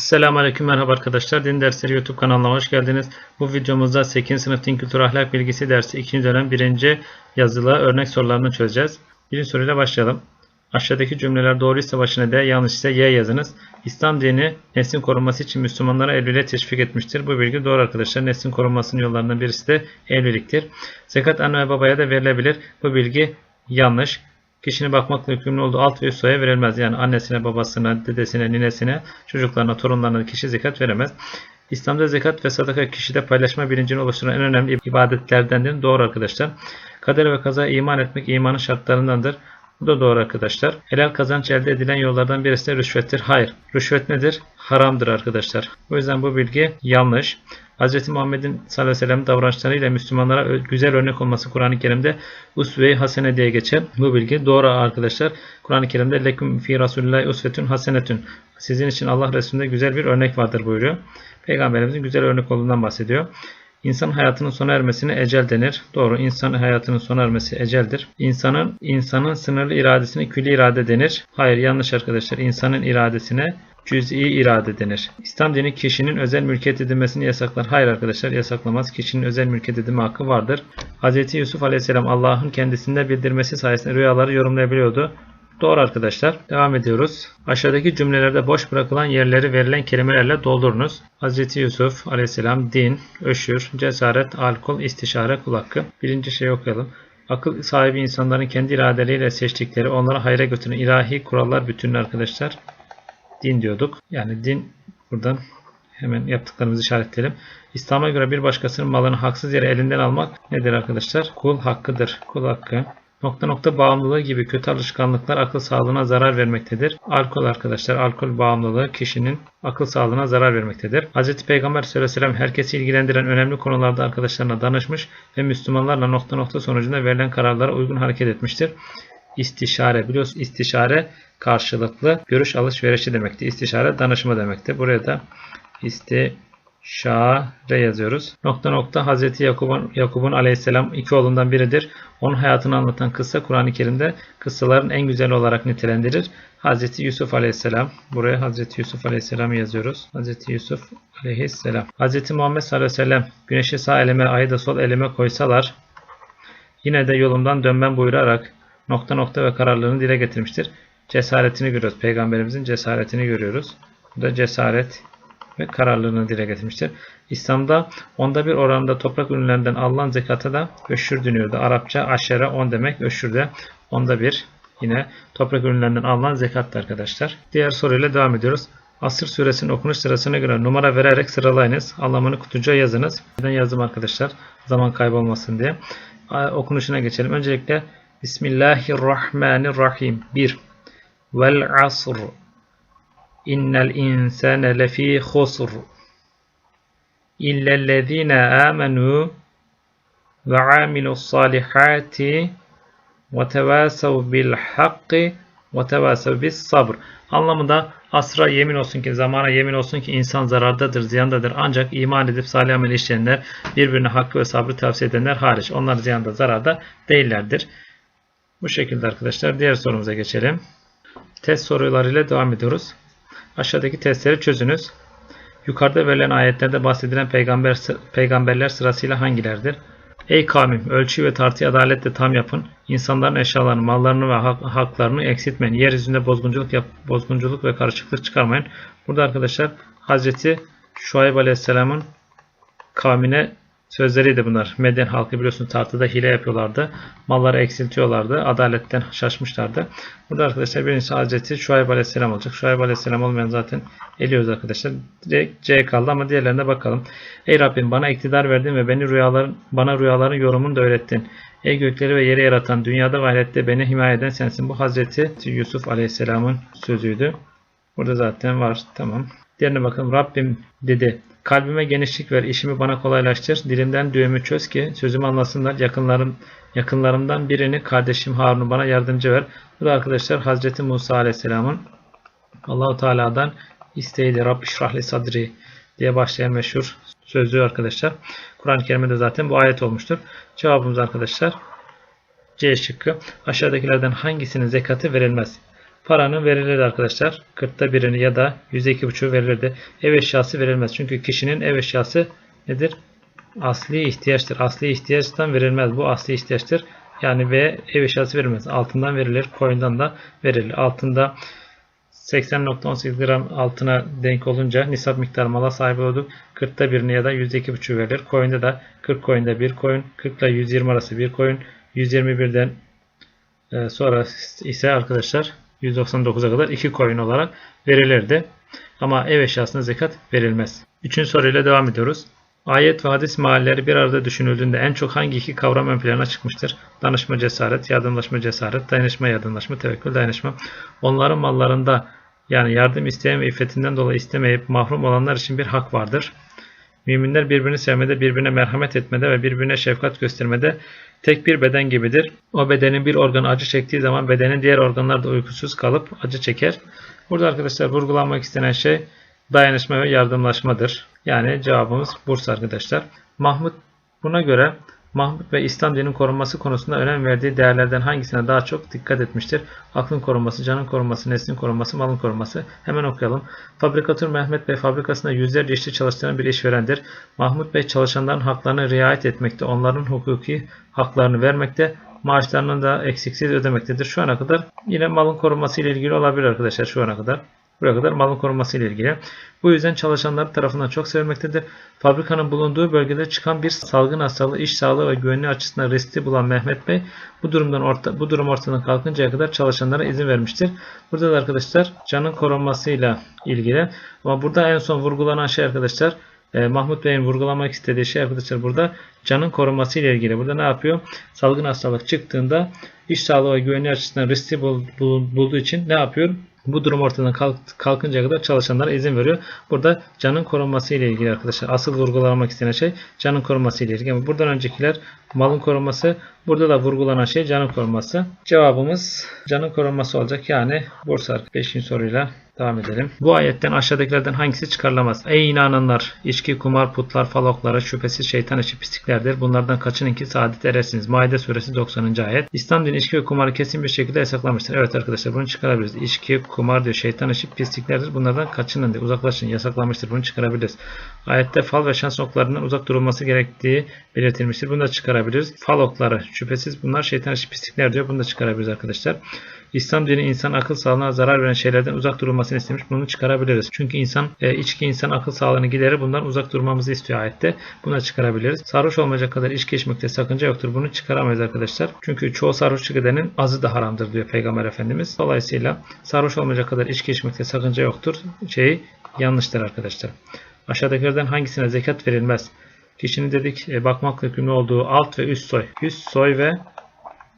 Selamun Aleyküm merhaba arkadaşlar. Din Dersleri YouTube kanalına hoş geldiniz. Bu videomuzda 8. sınıf din kültür ahlak bilgisi dersi 2. dönem 1. yazılı örnek sorularını çözeceğiz. Birinci soruyla başlayalım. Aşağıdaki cümleler doğruysa başına D, yanlış ise Y yazınız. İslam dini neslin korunması için Müslümanlara evliliğe teşvik etmiştir. Bu bilgi doğru arkadaşlar. Neslin korunmasının yollarından birisi de evliliktir. Zekat anne ve babaya da verilebilir. Bu bilgi yanlış kişinin bakmakla yükümlü olduğu alt ve üst soya verilmez. Yani annesine, babasına, dedesine, ninesine, çocuklarına, torunlarına kişi zekat veremez. İslam'da zekat ve sadaka kişide paylaşma bilincini oluşturan en önemli ibadetlerdendir. Doğru arkadaşlar. Kader ve kaza iman etmek imanın şartlarındandır. Bu da doğru arkadaşlar. Helal kazanç elde edilen yollardan birisi de rüşvettir. Hayır. Rüşvet nedir? Haramdır arkadaşlar. O yüzden bu bilgi yanlış. Hz. Muhammed'in sallallahu aleyhi ve sellem davranışlarıyla Müslümanlara güzel örnek olması Kur'an-ı Kerim'de usve-i hasene diye geçer. Bu bilgi doğru arkadaşlar. Kur'an-ı Kerim'de lekum fi rasulillahi usvetun hasenetun. Sizin için Allah Resulü'nde güzel bir örnek vardır buyuruyor. Peygamberimizin güzel örnek olduğundan bahsediyor. İnsan hayatının sona ermesine ecel denir. Doğru. İnsan hayatının sona ermesi eceldir. İnsanın insanın sınırlı iradesine külli irade denir. Hayır yanlış arkadaşlar. İnsanın iradesine cüz'i irade denir. İslam dini kişinin özel mülkiyet edilmesini yasaklar. Hayır arkadaşlar yasaklamaz. Kişinin özel mülkiyet edilme hakkı vardır. Hz. Yusuf Aleyhisselam Allah'ın kendisinde bildirmesi sayesinde rüyaları yorumlayabiliyordu. Doğru arkadaşlar. Devam ediyoruz. Aşağıdaki cümlelerde boş bırakılan yerleri verilen kelimelerle doldurunuz. Hz. Yusuf aleyhisselam din, öşür, cesaret, alkol, istişare, kul hakkı. Birinci şeyi okuyalım. Akıl sahibi insanların kendi iradeleriyle seçtikleri, onlara hayra götüren ilahi kurallar bütünü arkadaşlar. Din diyorduk. Yani din buradan hemen yaptıklarımızı işaretleyelim. İslam'a göre bir başkasının malını haksız yere elinden almak nedir arkadaşlar? Kul hakkıdır. Kul hakkı. Nokta nokta bağımlılığı gibi kötü alışkanlıklar akıl sağlığına zarar vermektedir. Alkol arkadaşlar, alkol bağımlılığı kişinin akıl sağlığına zarar vermektedir. Hz. Peygamber sallallahu herkesi ilgilendiren önemli konularda arkadaşlarına danışmış ve Müslümanlarla nokta nokta sonucunda verilen kararlara uygun hareket etmiştir. İstişare biliyorsunuz istişare karşılıklı görüş alışverişi demekti. İstişare danışma demekti. Buraya da istişare Şare yazıyoruz. Nokta nokta Hazreti Yakub'un Yakub'un aleyhisselam iki oğlundan biridir. Onun hayatını anlatan kıssa Kur'an-ı Kerim'de kıssaların en güzeli olarak nitelendirir. Hazreti Yusuf aleyhisselam. Buraya Hazreti Yusuf aleyhisselam yazıyoruz. Hazreti Yusuf aleyhisselam. Hazreti Muhammed sallallahu aleyhi ve sellem güneşi sağ elime ayı da sol elime koysalar yine de yolumdan dönmem buyurarak nokta nokta ve kararlılığını dile getirmiştir. Cesaretini görüyoruz. Peygamberimizin cesaretini görüyoruz. Bu da cesaret ve kararlılığını dile getirmiştir. İslam'da onda bir oranda toprak ürünlerinden alınan zekata da öşür deniyordu. Arapça aşere on demek. Öşür de onda bir yine toprak ürünlerinden alınan zekattı arkadaşlar. Diğer soruyla devam ediyoruz. Asır suresinin okunuş sırasına göre numara vererek sıralayınız. Anlamını kutucuğa yazınız. Neden yazdım arkadaşlar? Zaman kaybolmasın diye. Okunuşuna geçelim. Öncelikle Bismillahirrahmanirrahim. 1. Vel asr İnnel insane lefî khusr illellezîne âmenû ve amilu's ve tevasav bil hakkı ve tevasav bis sabr. Anlamında asra yemin olsun ki, zamana yemin olsun ki insan zarardadır, ziyandadır. Ancak iman edip salih amel işleyenler, birbirine hakkı ve sabrı tavsiye edenler hariç. Onlar ziyanda, zararda değillerdir. Bu şekilde arkadaşlar. Diğer sorumuza geçelim. Test sorularıyla devam ediyoruz. Aşağıdaki testleri çözünüz. Yukarıda verilen ayetlerde bahsedilen peygamber, peygamberler sırasıyla hangilerdir? Ey kavmim ölçü ve tartıyı adaletle tam yapın. İnsanların eşyalarını, mallarını ve hak, haklarını eksiltmeyin. Yeryüzünde bozgunculuk, yap, bozgunculuk ve karışıklık çıkarmayın. Burada arkadaşlar Hazreti Şuayb Aleyhisselam'ın kavmine sözleriydi bunlar. Medyen halkı biliyorsunuz tartıda hile yapıyorlardı. Malları eksiltiyorlardı. Adaletten şaşmışlardı. Burada arkadaşlar birincisi Hazreti Şuayb Aleyhisselam olacak. Şuayb Aleyhisselam olmayan zaten eliyoruz arkadaşlar. Direkt C kaldı ama diğerlerine bakalım. Ey Rabbim bana iktidar verdin ve beni rüyaların, bana rüyaların yorumunu da öğrettin. Ey gökleri ve yeri yaratan, dünyada ve beni himaye eden sensin. Bu Hazreti Yusuf Aleyhisselam'ın sözüydü. Burada zaten var. Tamam. Diğerine bakalım. Rabbim dedi. Kalbime genişlik ver, işimi bana kolaylaştır. Dilimden düğümü çöz ki sözümü anlasınlar. Yakınlarım, yakınlarımdan birini kardeşim Harun'u bana yardımcı ver. Bu da arkadaşlar Hazreti Musa Aleyhisselam'ın Allahu Teala'dan isteğiyle Rabbi şrahli sadri diye başlayan meşhur sözlüğü arkadaşlar. Kur'an-ı Kerim'de zaten bu ayet olmuştur. Cevabımız arkadaşlar C şıkkı. Aşağıdakilerden hangisinin zekatı verilmez? Paranın verilirdi arkadaşlar. 40'ta birini ya da %2,5'u verilirdi. Ev eşyası verilmez. Çünkü kişinin ev eşyası nedir? Asli ihtiyaçtır. Asli ihtiyaçtan verilmez. Bu asli ihtiyaçtır. Yani ve ev eşyası verilmez. Altından verilir. Coin'dan da verilir. Altında 80.18 gram altına denk olunca nisap miktarı mala sahip olduk. 40'ta birini ya da %2,5 verilir. Coin'de de 40 coin'de bir coin, 40 ile 120 arası bir coin, 121'den e, sonra ise arkadaşlar 199'a kadar 2 coin olarak verilirdi. Ama ev eşyasına zekat verilmez. Üçüncü soruyla devam ediyoruz. Ayet ve hadis mahalleri bir arada düşünüldüğünde en çok hangi iki kavram ön plana çıkmıştır? Danışma cesaret, yardımlaşma cesaret, dayanışma yardımlaşma, tevekkül dayanışma. Onların mallarında yani yardım isteyen ve iffetinden dolayı istemeyip mahrum olanlar için bir hak vardır. Müminler birbirini sevmede, birbirine merhamet etmede ve birbirine şefkat göstermede tek bir beden gibidir. O bedenin bir organı acı çektiği zaman bedenin diğer organları da uykusuz kalıp acı çeker. Burada arkadaşlar vurgulanmak istenen şey dayanışma ve yardımlaşmadır. Yani cevabımız Bursa arkadaşlar. Mahmut buna göre Mahmut ve İslam dininin korunması konusunda önem verdiği değerlerden hangisine daha çok dikkat etmiştir? Aklın korunması, canın korunması, neslin korunması, malın korunması. Hemen okuyalım. Fabrikatör Mehmet Bey fabrikasında yüzlerce işçi çalıştıran bir işverendir. Mahmut Bey çalışanların haklarına riayet etmekte, onların hukuki haklarını vermekte, maaşlarını da eksiksiz ödemektedir. Şu ana kadar yine malın korunması ile ilgili olabilir arkadaşlar şu ana kadar. Buraya kadar malın korunması ile ilgili. Bu yüzden çalışanlar tarafından çok sevilmektedir. Fabrikanın bulunduğu bölgede çıkan bir salgın hastalığı, iş sağlığı ve güvenliği açısından riskli bulan Mehmet Bey bu durumdan orta, bu durum ortadan kalkıncaya kadar çalışanlara izin vermiştir. Burada da arkadaşlar canın korunmasıyla ilgili. Ama burada en son vurgulanan şey arkadaşlar e, Mahmut Bey'in vurgulamak istediği şey arkadaşlar burada canın korunması ile ilgili. Burada ne yapıyor? Salgın hastalık çıktığında iş sağlığı ve güvenliği açısından riskli bul, bul, bulduğu için ne yapıyor? Bu durum ortadan kalk, kalkıncaya kadar çalışanlara izin veriyor. Burada canın korunması ile ilgili arkadaşlar. Asıl vurgulamak istenen şey canın korunması ile ilgili. Ama buradan öncekiler malın korunması. Burada da vurgulanan şey canın korunması. Cevabımız canın korunması olacak. Yani Bursa 5. soruyla devam edelim. Bu ayetten aşağıdakilerden hangisi çıkarılamaz? Ey inananlar! içki, kumar, putlar, faloklara şüphesiz şeytan işi pisliklerdir. Bunlardan kaçının ki saadet erersiniz. Maide suresi 90. ayet. İslam dini içki ve kumarı kesin bir şekilde yasaklamıştır. Evet arkadaşlar bunu çıkarabiliriz. İçki, kumar diyor şeytan işi pisliklerdir. Bunlardan kaçının diyor. Uzaklaşın. Yasaklamıştır. Bunu çıkarabiliriz. Ayette fal ve şans oklarından uzak durulması gerektiği belirtilmiştir. Bunu da çıkarabiliriz. Fal okları şüphesiz bunlar şeytan işi pislikler diyor. Bunu da çıkarabiliriz arkadaşlar. İslam dini insan akıl sağlığına zarar veren şeylerden uzak durulmasını istemiş. Bunu çıkarabiliriz. Çünkü insan e, içki insan akıl sağlığını giderir. Bundan uzak durmamızı istiyor ayette. Bunu çıkarabiliriz. Sarhoş olmayacak kadar içki içmekte sakınca yoktur. Bunu çıkaramayız arkadaşlar. Çünkü çoğu sarhoşluk edenin azı da haramdır diyor Peygamber Efendimiz. Dolayısıyla sarhoş olmayacak kadar içki içmekte sakınca yoktur. Şey yanlıştır arkadaşlar. Aşağıdakilerden hangisine zekat verilmez? Kişinin dedik e, bakmakla yükümlü olduğu alt ve üst soy. Üst soy ve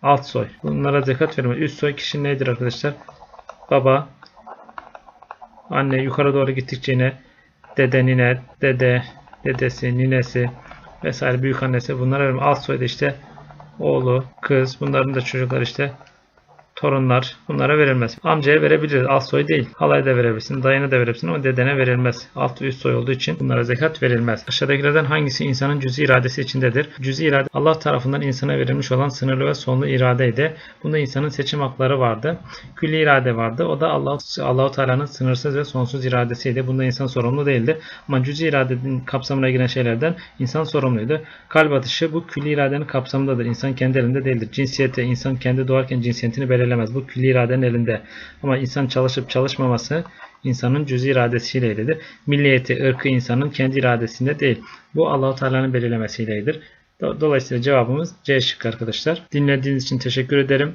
alt soy. Bunlara zekat verilmez. Üst soy kişinin nedir arkadaşlar? Baba, anne yukarı doğru gittikçe yine dede, nine, dede, dedesi, ninesi vesaire büyük annesi verilmez. Alt soyda işte oğlu, kız bunların da çocuklar işte torunlar bunlara verilmez. Amcaya verebiliriz. Alt soy değil. Halaya da verebilirsin. Dayına da verebilirsin ama dedene verilmez. Alt ve üst soy olduğu için bunlara zekat verilmez. Aşağıdakilerden hangisi insanın cüzi iradesi içindedir? Cüzi irade Allah tarafından insana verilmiş olan sınırlı ve sonlu iradeydi. Bunda insanın seçim hakları vardı. Külli irade vardı. O da Allah Allahu Teala'nın sınırsız ve sonsuz iradesiydi. Bunda insan sorumlu değildi. Ama cüzi iradenin kapsamına giren şeylerden insan sorumluydu. Kalp atışı bu külli iradenin kapsamındadır. İnsan kendi elinde değildir. Cinsiyete insan kendi doğarken cinsiyetini belirlemez. Bu külli iradenin elinde. Ama insan çalışıp çalışmaması insanın cüzi iradesiyle ilgilidir. Milliyeti, ırkı insanın kendi iradesinde değil. Bu Allahu Teala'nın belirlemesiyledir. Dolayısıyla cevabımız C şıkkı arkadaşlar. Dinlediğiniz için teşekkür ederim.